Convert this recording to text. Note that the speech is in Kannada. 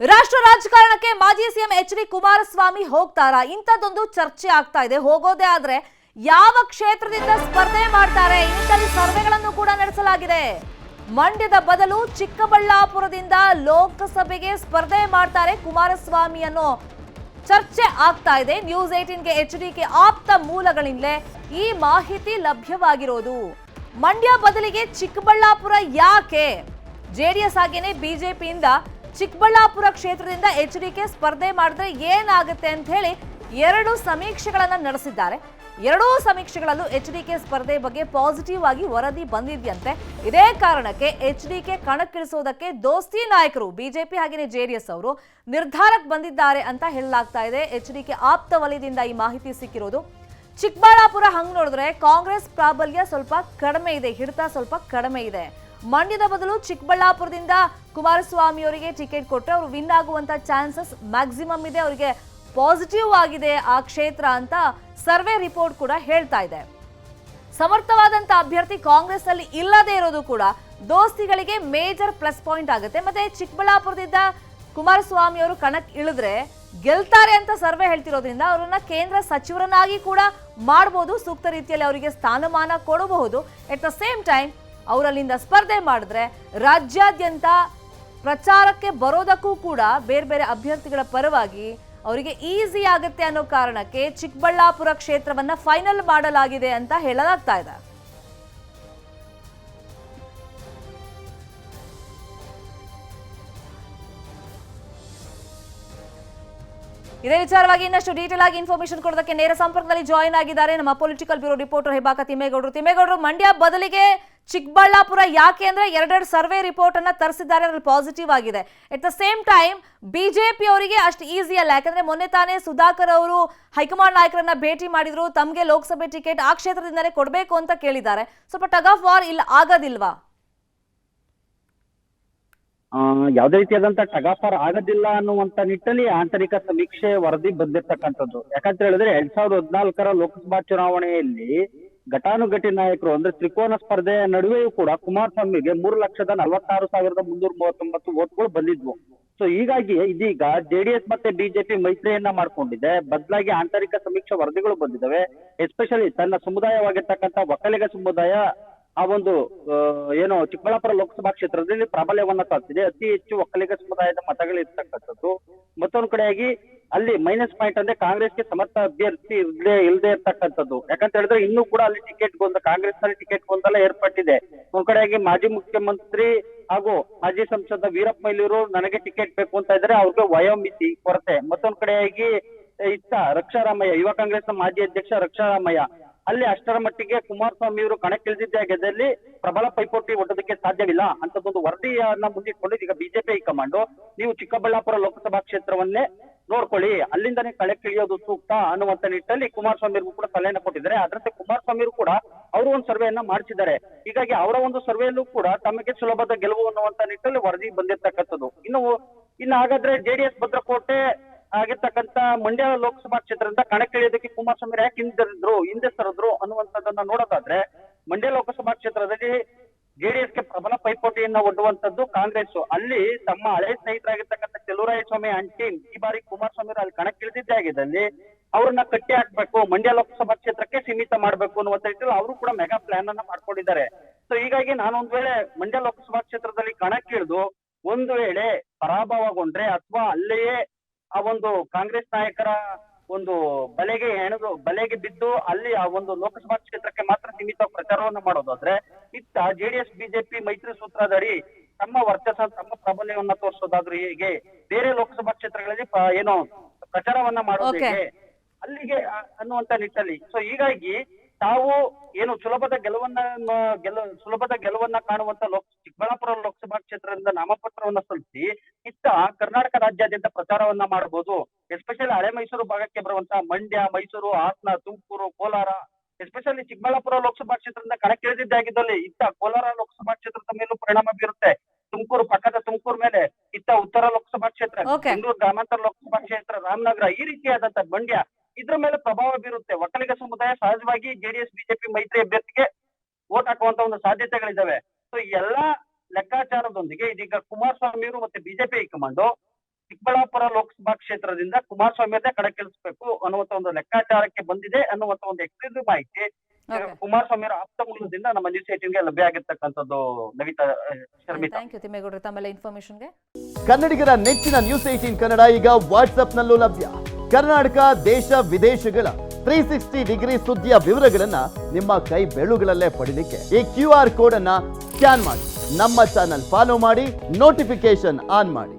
ರಾಷ್ಟ್ರ ರಾಜಕಾರಣಕ್ಕೆ ಮಾಜಿ ಸಿಎಂ ಎಚ್ ಡಿ ಕುಮಾರಸ್ವಾಮಿ ಹೋಗ್ತಾರಾ? ಇಂಥದ್ದೊಂದು ಚರ್ಚೆ ಆಗ್ತಾ ಇದೆ. ಹೋಗೋದೇ ಆದ್ರೆ ಯಾವ ಕ್ಷೇತ್ರದಿಂದ ಸ್ಪರ್ಧೆ ಮಾಡ್ತಾರೆ? ಇಂಥಲ್ಲಿ ಸರ್ವೆಗಳನ್ನು ಕೂಡ ನಡೆಸಲಾಗಿದೆ. ಮಂಡ್ಯದ ಬದಲು ಚಿಕ್ಕಬಳ್ಳಾಪುರದಿಂದ ಲೋಕಸಭೆಗೆ ಸ್ಪರ್ಧೆ ಮಾಡ್ತಾರೆ ಕುಮಾರಸ್ವಾಮಿ ಅನ್ನೋ ಚರ್ಚೆ ಆಗ್ತಾ ಇದೆ. ನ್ಯೂಸ್ ಏಟೀನ್ಗೆ ಎಚ್ ಡಿ ಕೆ ಆಪ್ತ ಮೂಲಗಳಿಂದಲೇ ಈ ಮಾಹಿತಿ ಲಭ್ಯವಾಗಿರೋದು. ಮಂಡ್ಯ ಬದಲಿಗೆ ಚಿಕ್ಕಬಳ್ಳಾಪುರ ಯಾಕೆ? ಜೆಡಿಎಸ್ ಹಾಗೇನೆ ಬಿಜೆಪಿಯಿಂದ ಚಿಕ್ಕಬಳ್ಳಾಪುರ ಕ್ಷೇತ್ರದಿಂದ ಎಚ್ ಡಿಕೆ ಸ್ಪರ್ಧೆ ಮಾಡಿದ್ರೆ ಏನಾಗುತ್ತೆ ಅಂತ ಹೇಳಿ ಎರಡು ಸಮೀಕ್ಷೆಗಳನ್ನು ನಡೆಸಿದ್ದಾರೆ. ಎರಡೂ ಸಮೀಕ್ಷೆಗಳಲ್ಲೂ ಎಚ್ ಡಿ ಕೆ ಸ್ಪರ್ಧೆ ಬಗ್ಗೆ ಪಾಸಿಟಿವ್ ಆಗಿ ವರದಿ ಬಂದಿದ್ಯಂತೆ. ಇದೇ ಕಾರಣಕ್ಕೆ ಎಚ್ ಡಿ ಕೆ ಕಣಕ್ಕಿಳಿಸೋದಕ್ಕೆ ದೋಸ್ತಿ ನಾಯಕರು ಬಿಜೆಪಿ ಹಾಗೆಯೇ ಜೆಡಿಎಸ್ ಅವರು ನಿರ್ಧಾರಕ್ಕೆ ಬಂದಿದ್ದಾರೆ ಅಂತ ಹೇಳಲಾಗ್ತಾ ಇದೆ. ಎಚ್ ಡಿಕೆ ಆಪ್ತ ವಲಯದಿಂದ ಈ ಮಾಹಿತಿ ಸಿಕ್ಕಿರೋದು. ಚಿಕ್ಕಬಳ್ಳಾಪುರ ಹಂಗೆ ನೋಡಿದ್ರೆ ಕಾಂಗ್ರೆಸ್ ಪ್ರಾಬಲ್ಯ ಸ್ವಲ್ಪ ಕಡಿಮೆ ಇದೆ, ಹಿಡಿತ ಸ್ವಲ್ಪ ಕಡಿಮೆ ಇದೆ. ಮಂಡ್ಯದ ಬದಲು ಚಿಕ್ಕಬಳ್ಳಾಪುರದಿಂದ ಕುಮಾರಸ್ವಾಮಿ ಅವರಿಗೆ ಟಿಕೆಟ್ ಕೊಟ್ಟರೆ ಅವರು ವಿನ್ ಆಗುವಂತ ಚಾನ್ಸಸ್ ಮ್ಯಾಕ್ಸಿಮಮ್ ಇದೆ. ಅವರಿಗೆ ಪಾಸಿಟಿವ್ ಆಗಿದೆ ಆ ಕ್ಷೇತ್ರ ಅಂತ ಸರ್ವೆ ರಿಪೋರ್ಟ್ ಕೂಡ ಹೇಳ್ತಾ ಇದೆ. ಸಮರ್ಥವಾದಂತ ಅಭ್ಯರ್ಥಿ ಕಾಂಗ್ರೆಸ್ ಅಲ್ಲಿ ಇಲ್ಲದೆ ಇರೋದು ಕೂಡ ದೋಸ್ತಿಗಳಿಗೆ ಮೇಜರ್ ಪ್ಲಸ್ ಪಾಯಿಂಟ್ ಆಗುತ್ತೆ. ಮತ್ತೆ ಚಿಕ್ಕಬಳ್ಳಾಪುರದಿಂದ ಕುಮಾರಸ್ವಾಮಿ ಅವರು ಕಣಕ್ಕೆ ಇಳಿದ್ರೆ ಗೆಲ್ತಾರೆ ಅಂತ ಸರ್ವೆ ಹೇಳ್ತಿರೋದ್ರಿಂದ ಅವರನ್ನ ಕೇಂದ್ರ ಸಚಿವರನ್ನಾಗಿ ಕೂಡ ಮಾಡಬಹುದು ಸೂಕ್ತ ರೀತಿಯಲ್ಲಿ ಅವರಿಗೆ ಸ್ಥಾನಮಾನ ಕೊಡಬಹುದು. ಎಟ್ ದ ಸೇಮ್ ಟೈಮ್ ಅವರಲ್ಲಿಂದ ಸ್ಪರ್ಧೆ ಮಾಡಿದ್ರೆ ರಾಜ್ಯಾದ್ಯಂತ ಪ್ರಚಾರಕ್ಕೆ ಬರೋದಕ್ಕೂ ಕೂಡ ಬೇರೆ ಬೇರೆ ಅಭ್ಯರ್ಥಿಗಳ ಪರವಾಗಿ ಅವರಿಗೆ ಈಸಿ ಆಗುತ್ತೆ ಅನ್ನೋ ಕಾರಣಕ್ಕೆ ಚಿಕ್ಕಬಳ್ಳಾಪುರ ಕ್ಷೇತ್ರವನ್ನ ಫೈನಲ್ ಮಾಡಲಾಗಿದೆ ಅಂತ ಹೇಳಲಾಗ್ತಾ ಇದೆ. ಇದೇ ವಿಚಾರವಾಗಿ ಇನ್ನಷ್ಟು ಡೀಟೇಲ್ ಆಗಿ ಇನ್ಫಾರ್ಮೇಶನ್ ಕೊಡೋದಕ್ಕೆ ನೇರ ಸಂಪರ್ಕದಲ್ಲಿ ಜಾಯಿನ್ ಆಗಿದ್ದಾರೆ ನಮ್ಮ ಪೊಲಿಟಿಕಲ್ ಬ್ಯೂರೋ ರಿಪೋರ್ಟರ್ ಹೆಬಾಕ ತಿಮ್ಮೇಗೌಡರು. ತಿಮ್ಮೇಗೌಡರು, ಮಂಡ್ಯ ಬದಲಿಗೆ ಚಿಕ್ಕಬಳ್ಳಾಪುರ ಯಾಕೆ ಅಂದ್ರೆ ಎರಡೆರಡು ಸರ್ವೆ ರಿಪೋರ್ಟ್ ಅನ್ನ ತರಿಸಿದ್ದಾರೆ, ಅದ್ರಲ್ಲಿ ಪಾಸಿಟಿವ್ ಆಗಿದೆ. At the same time BJP ಅವರಿಗೆ ಅಷ್ಟು ಈಸಿ ಅಲ್ಲ. ಯಾಕಂದ್ರೆ ಮೊನ್ನೆ ತಾನೇ ಸುಧಾಕರ್ ಅವರು ಹೈಕಮಾಂಡ್ ನಾಯಕರನ್ನ ಭೇಟಿ ಮಾಡಿದ್ರು, ತಮಗೆ ಲೋಕಸಭೆ ಟಿಕೆಟ್ ಆ ಕ್ಷೇತ್ರದಿಂದಲೇ ಕೊಡಬೇಕು ಅಂತ ಕೇಳಿದ್ದಾರೆ. ಸ್ವಲ್ಪ ಟಗ್ ಆಫ್ ವಾರ್ ಇಲ್ಲಿ, ಆಗೋದಿಲ್ವಾ? ಯಾವುದೇ ರೀತಿಯಾದಂತ ಟಗಾಫರ್ ಆಗೋದಿಲ್ಲ ಅನ್ನುವಂತ ನಿಟ್ಟಲ್ಲಿ ಆಂತರಿಕ ಸಮೀಕ್ಷೆ ವರದಿ ಬಂದಿರ್ತಕ್ಕಂಥದ್ದು. ಯಾಕಂತ ಹೇಳಿದ್ರೆ ಎರಡ್ ಸಾವಿರದ ಹದಿನಾಲ್ಕರ ಲೋಕಸಭಾ ಚುನಾವಣೆಯಲ್ಲಿ ಘಟಾನುಘಟಿ ನಾಯಕರು ಅಂದ್ರೆ ತ್ರಿಕೋನ ಸ್ಪರ್ಧೆಯ ನಡುವೆಯೂ ಕೂಡ ಕುಮಾರಸ್ವಾಮಿಗೆ ಮೂರು ಲಕ್ಷದ ನಲವತ್ತಾರು ಸಾವಿರದ ಮುನ್ನೂರ ಮೂವತ್ತೊಂಬತ್ತು ಓಟ್ಗಳು ಬಂದಿದ್ವು. ಸೊ ಹೀಗಾಗಿ ಇದೀಗ ಜೆಡಿಎಸ್ ಮತ್ತೆ ಬಿಜೆಪಿ ಮೈತ್ರಿಯನ್ನ ಮಾಡ್ಕೊಂಡಿದೆ. ಬದಲಾಗಿ ಆಂತರಿಕ ಸಮೀಕ್ಷಾ ವರದಿಗಳು ಬಂದಿದ್ದಾವೆ. ಎಸ್ಪೆಷಲಿ ತನ್ನ ಸಮುದಾಯವಾಗಿರ್ತಕ್ಕಂಥ ಒಕ್ಕಲಿಗ ಸಮುದಾಯ, ಆ ಒಂದು ಏನು ಚಿಕ್ಕಬಳ್ಳಾಪುರ ಲೋಕಸಭಾ ಕ್ಷೇತ್ರದಲ್ಲಿ ಪ್ರಾಬಲ್ಯವನ್ನ ಸಾಧಿಸಿದೆ. ಅತಿ ಹೆಚ್ಚು ಒಕ್ಕಲಿಗ ಸಮುದಾಯದ ಮತಗಳಿರ್ತಕ್ಕಂಥದ್ದು. ಮತ್ತೊಂದು ಕಡೆಯಾಗಿ ಅಲ್ಲಿ ಮೈನಸ್ ಪಾಯಿಂಟ್ ಅಂದ್ರೆ ಕಾಂಗ್ರೆಸ್ಗೆ ಸಮರ್ಥ ಅಭ್ಯರ್ಥಿ ಇಲ್ಲದೆ ಇಲ್ಲದೆ ಇರ್ತಕ್ಕಂಥದ್ದು. ಯಾಕಂತ ಹೇಳಿದ್ರೆ ಇನ್ನೂ ಕೂಡ ಅಲ್ಲಿ ಟಿಕೆಟ್ ಗೊಂದ ಕಾಂಗ್ರೆಸ್ನಲ್ಲಿ ಟಿಕೆಟ್ ಗೊಂದಲ ಏರ್ಪಟ್ಟಿದೆ. ಒಂದ್ ಕಡೆಯಾಗಿ ಮಾಜಿ ಮುಖ್ಯಮಂತ್ರಿ ಹಾಗೂ ಮಾಜಿ ಸಂಸದ ವೀರಪ್ಪ ಮೊಯ್ಲಿಯವರು ನನಗೆ ಟಿಕೆಟ್ ಬೇಕು ಅಂತ ಇದ್ರೆ ಅವ್ರಿಗೆ ವಯೋಮಿತಿ ಕೊರತೆ. ಮತ್ತೊಂದ್ ಕಡೆಯಾಗಿ ಇತ್ತ ರಕ್ಷಾರಾಮಯ್ಯ, ಯುವ ನ ಮಾಜಿ ಅಧ್ಯಕ್ಷ ರಕ್ಷಾರಾಮಯ್ಯ. ಅಲ್ಲಿ ಅಷ್ಟರ ಮಟ್ಟಿಗೆ ಕುಮಾರಸ್ವಾಮಿ ಅವರು ಕಣಕ್ಕಿಳಿದಿದ್ದಾಗದಲ್ಲಿ ಪ್ರಬಲ ಪೈಪೋಟಿ ಒಡ್ಡೋದಕ್ಕೆ ಸಾಧ್ಯವಿಲ್ಲ. ಅಂತದೊಂದು ವರದಿಯನ್ನ ಮುಂದಿಟ್ಕೊಂಡು ಈಗ ಬಿಜೆಪಿ ಹೈಕಮಾಂಡ್ ನೀವು ಚಿಕ್ಕಬಳ್ಳಾಪುರ ಲೋಕಸಭಾ ಕ್ಷೇತ್ರವನ್ನೇ ನೋಡ್ಕೊಳ್ಳಿ, ಅಲ್ಲಿಂದನೇ ಕಿಳಿಯೋದು ಸೂಕ್ತ ಅನ್ನುವಂತ ನಿಟ್ಟಲ್ಲಿ ಕುಮಾರಸ್ವಾಮಿ ಅವ್ರಿಗೂ ಕೂಡ ಸಲಹೆಯನ್ನು ಕೊಟ್ಟಿದ್ದಾರೆ. ಅದರಂತೆ ಕುಮಾರಸ್ವಾಮಿ ಅವರು ಕೂಡ ಅವರು ಒಂದು ಸರ್ವೆಯನ್ನ ಮಾಡಿಸಿದ್ದಾರೆ. ಹೀಗಾಗಿ ಅವರ ಒಂದು ಸರ್ವೆಯಲ್ಲೂ ಕೂಡ ತಮಗೆ ಸುಲಭದ ಗೆಲುವು ಅನ್ನುವಂತ ನಿಟ್ಟಲ್ಲಿ ವರದಿ ಬಂದಿರತಕ್ಕಂಥದ್ದು. ಇನ್ನು ಇನ್ನು ಹಾಗಾದ್ರೆ ಜೆಡಿಎಸ್ ಭದ್ರಕೋಟೆ ಆಗಿರ್ತಕ್ಕಂತ ಮಂಡ್ಯ ಲೋಕಸಭಾ ಕ್ಷೇತ್ರದಿಂದ ಕಣಕ್ಕಿಳಿಯೋದಕ್ಕೆ ಕುಮಾರಸ್ವಾಮಿ ಯಾಕೆ ಹಿಂದಿದ್ರು ಹಿಂದೆ ಸರಿದ್ರು ಅನ್ನುವಂಥದ್ದನ್ನ ನೋಡೋದಾದ್ರೆ, ಮಂಡ್ಯ ಲೋಕಸಭಾ ಕ್ಷೇತ್ರದಲ್ಲಿ ಜೆಡಿಎಸ್ಗೆ ಪ್ರಬಲ ಪೈಪೋಟಿಯನ್ನ ಒಡ್ಡುವಂತದ್ದು ಕಾಂಗ್ರೆಸ್ ಅಲ್ಲಿ ತಮ್ಮ ಹಳೆ ಸ್ನೇಹಿತರಾಗಿರ್ತಕ್ಕಂಥ ಚೆಲುವರಾಯ ಸ್ವಾಮಿ ಅಂಟಿ ಈ ಬಾರಿ ಕುಮಾರಸ್ವಾಮಿ ಅಲ್ಲಿ ಕಣಕ್ಕಿಳಿದಿದ್ದೇ ಆಗಿದ್ದಲ್ಲಿ ಅವ್ರನ್ನ ಕಟ್ಟಿ ಹಾಕ್ಬೇಕು, ಮಂಡ್ಯ ಲೋಕಸಭಾ ಕ್ಷೇತ್ರಕ್ಕೆ ಸೀಮಿತ ಮಾಡ್ಬೇಕು ಅನ್ನುವಂತ ನಿಟ್ಟಿನಲ್ಲಿ ಅವರು ಕೂಡ ಮೆಗಾ ಪ್ಲಾನ್ ಅನ್ನ ಮಾಡ್ಕೊಂಡಿದ್ದಾರೆ. ಸೊ ಹೀಗಾಗಿ ನಾನೊಂದ್ ವೇಳೆ ಮಂಡ್ಯ ಲೋಕಸಭಾ ಕ್ಷೇತ್ರದಲ್ಲಿ ಕಣಕ್ಕಿಳಿದು ಒಂದು ವೇಳೆ ಪರಾಭವಗೊಂಡ್ರೆ ಅಥವಾ ಅಲ್ಲಿಯೇ ಆ ಒಂದು ಕಾಂಗ್ರೆಸ್ ನಾಯಕರ ಒಂದು ಬಲೆಗೆ ಹೆಣೆದು ಬಲೆಗೆ ಬಿದ್ದು ಅಲ್ಲಿ ಆ ಒಂದು ಲೋಕಸಭಾ ಕ್ಷೇತ್ರಕ್ಕೆ ಮಾತ್ರ ಸೀಮಿತ ಪ್ರಚಾರವನ್ನ ಮಾಡೋದಾದ್ರೆ ಇತ್ತ ಜೆಡಿಎಸ್ ಬಿಜೆಪಿ ಮೈತ್ರಿ ಸೂತ್ರದಡಿ ತಮ್ಮ ವರ್ಚಸ್ಸ ತಮ್ಮ ಪ್ರಾಬಲ್ಯವನ್ನ ತೋರಿಸೋದಾದ್ರೂ ಹೇಗೆ ಬೇರೆ ಲೋಕಸಭಾ ಕ್ಷೇತ್ರಗಳಲ್ಲಿ ಏನು ಪ್ರಚಾರವನ್ನ ಮಾಡೋದು ಹೇಗೆ ಅಲ್ಲಿಗೆ ಅನ್ನುವಂತ ನಿಟ್ಟಲ್ಲಿ. ಸೊ ಹೀಗಾಗಿ ತಾವು ಏನು ಸುಲಭದ ಗೆಲುವನ್ನ ಗೆಲ ಗೆಲು ಸುಲಭದ ಗೆಲುವನ್ನ ಕಾಣುವಂತ ಲೋಕ ಚಿಕ್ಕಬಳ್ಳಾಪುರ ಲೋಕಸಭಾ ಕ್ಷೇತ್ರದಿಂದ ನಾಮಪತ್ರವನ್ನ ಸಲ್ಲಿಸಿ ಇತ್ತ ಕರ್ನಾಟಕ ರಾಜ್ಯಾದ್ಯಂತ ಪ್ರಚಾರವನ್ನ ಮಾಡಬಹುದು. ಎಸ್ಪೆಷಲಿ ಹಳೆ ಮೈಸೂರು ಭಾಗಕ್ಕೆ ಬರುವಂತಹ ಮಂಡ್ಯ ಮೈಸೂರು ಹಾಸನ ತುಮಕೂರು ಕೋಲಾರ ಎಸ್ಪೆಷಲಿ ಚಿಕ್ಕಬಳ್ಳಾಪುರ ಲೋಕಸಭಾ ಕ್ಷೇತ್ರದಿಂದ ಕಣಕ್ಕಿಳಿದಿದ್ದಾಗಿದ್ದಲ್ಲಿ ಇತ್ತ ಕೋಲಾರ ಲೋಕಸಭಾ ಕ್ಷೇತ್ರದ ಮೇಲೂ ಪರಿಣಾಮ ಬೀರುತ್ತೆ. ತುಮಕೂರು ಪಕ್ಕದ ತುಮಕೂರು ಮೇಲೆ ಇತ್ತ ಉತ್ತರ ಲೋಕಸಭಾ ಕ್ಷೇತ್ರ. ಬೆಂಗಳೂರು ಗ್ರಾಮಾಂತರ ಲೋಕಸಭಾ ಕ್ಷೇತ್ರ ರಾಮನಗರ ಈ ರೀತಿಯಾದಂತಹ ಮಂಡ್ಯ ಇದ್ರ ಮೇಲೆ ಪ್ರಭಾವ ಬೀರುತ್ತೆ. ಒಕ್ಕಲಿಗ ಸಮುದಾಯ ಸಹಜವಾಗಿ ಜೆಡಿಎಸ್ ಬಿಜೆಪಿ ಮೈತ್ರಿ ಅಭ್ಯರ್ಥಿಗೆ ವೋಟ್ ಹಾಕುವಂತ ಒಂದು ಸಾಧ್ಯತೆಗಳಿದಾವೆ. ಸೊ ಎಲ್ಲಾ ಲೆಕ್ಕಾಚಾರದೊಂದಿಗೆ ಇದೀಗ ಕುಮಾರಸ್ವಾಮಿ ಅವರು ಮತ್ತೆ ಬಿಜೆಪಿ ಹೈಕಮಾಂಡ್ ಚಿಕ್ಕಬಳ್ಳಾಪುರ ಲೋಕಸಭಾ ಕ್ಷೇತ್ರದಿಂದ ಕುಮಾರಸ್ವಾಮಿ ಅವರೇ ಕಣಕ್ಕಿಳಿಸಬೇಕು ಅನ್ನುವಂತ ಒಂದು ಲೆಕ್ಕಾಚಾರಕ್ಕೆ ಬಂದಿದೆ ಅನ್ನುವಂತ ಒಂದು ಎಕ್ಸ್ಕ್ಲೂಸಿವ್ ಮಾಹಿತಿ. ಕುಮಾರಸ್ವಾಮಿ ಅವರ ಆಪ್ತ ಮೂಲದಿಂದ ನಮ್ಮ ನ್ಯೂಸ್ ಏಟಿನ್ಗೆ ಲಭ್ಯ ಆಗಿರ್ತಕ್ಕಂಥದ್ದು ನವಿತಾ ಶರ್ಮಿತಾ. ಥ್ಯಾಂಕ್ ಯು ತಿಮ್ಮೇಗೌಡರು ತಮ್ಮೆಲ್ಲ ಇನ್ಫಾರ್ಮೇಶನ್ಗೆ ಕನ್ನಡಿಗರ ನೆಚ್ಚಿನ ನ್ಯೂಸ್ ಏಟಿನ್ ಕನ್ನಡ ಈಗ ವಾಟ್ಸ್ಆಪ್ನಲ್ಲೂ ಲಭ್ಯ. ಕರ್ನಾಟಕ ದೇಶ ವಿದೇಶಗಳ ತ್ರೀ ಸಿಕ್ಸ್ಟಿ ಡಿಗ್ರಿ ಸುದ್ದಿಯ ವಿವರಗಳನ್ನ ನಿಮ್ಮ ಕೈ ಬೆಳುಗಳಲ್ಲೇ ಪಡಿಲಿಕ್ಕೆ ಈ ಕ್ಯೂ ಆರ್ ಕೋಡ್ ಅನ್ನ ಸ್ಕ್ಯಾನ್ ಮಾಡಿ. ನಮ್ಮ ಚಾನಲ್ ಫಾಲೋ ಮಾಡಿ ನೋಟಿಫಿಕೇಶನ್ ಆನ್ ಮಾಡಿ.